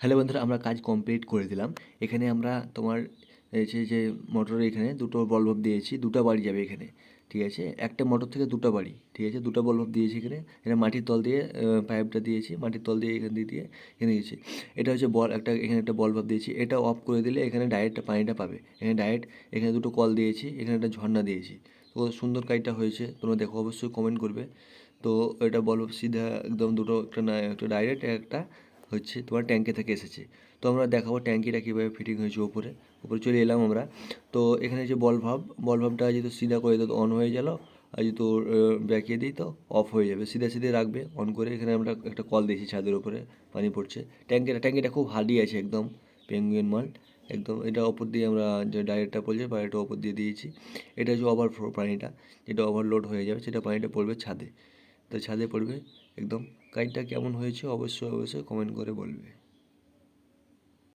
Hello বন্ধুরা, আমরা কাজ কমপ্লিট করে দিলাম। এখানে আমরা তোমার যে যে মোটরের এখানে দুটো বল ভাব দিয়েছি, দুটো বাড়ি যাবে এখানে, ঠিক আছে? একটা মোটর থেকে দুটো বাড়ি, ঠিক আছে? দুটো বল ভাব দিয়েছি এখানে এখানে মাটির তল দিয়ে পাইপটা দিয়েছি, মাটির তল দিয়ে এখান দিয়ে দিয়ে এখানে দিয়েছি। এটা হচ্ছে বল একটা, এখানে একটা বল ভাব দিয়েছি, এটা অফ করে দিলে এখানে ডাইরেক্ট পানিটা পাবে। এখানে ডাইরেক্ট এখানে দুটো কল দিয়েছি, এখানে একটা ঝর্ণা দিয়েছি। তো সুন্দর কাজটা হয়েছে, তোমরা দেখো, অবশ্যই কমেন্ট করবে। তো এটা বল ভাব সিধা, একদম দুটো, একটা না, একটা ডাইরেক্ট একটা হচ্ছে, তোমার ট্যাঙ্কি থেকে এসেছে। তো আমরা দেখাবো ট্যাঙ্কিটা কীভাবে ফিটিং হয়েছে ওপরে। উপরে চলে এলাম আমরা। তো এখানে যে বল ভাব বল ভাবটা যেহেতু সিধা করে দিত অন হয়ে গেল। আর যেহেতু ব্যাকিয়ে দিই, তো অফ হয়ে যাবে। সিধা সিধে রাখবে অন করে এখানে আমরা একটা কল দিয়েছি ছাদের উপরে পানি পড়ছে। ট্যাঙ্কিটা ট্যাঙ্কিটা খুব হার্ডি আছে একদম পেঙ্গুইন মাল একদম, এটা ওপর দিয়ে আমরা যে ডাইরেক্টটা পড়ছে, পানিটা ওপর দিয়ে দিয়েছি। এটা হচ্ছে ওভারফ্লো পানিটা, যেটা ওভারলোড হয়ে যাবে, সেটা পানিটা পড়বে ছাদে। তো ছাদে পড়বে। একদম কাজটা কেমন হয়েছে অবশ্যই অবশ্যই কমেন্ট করে বলবে।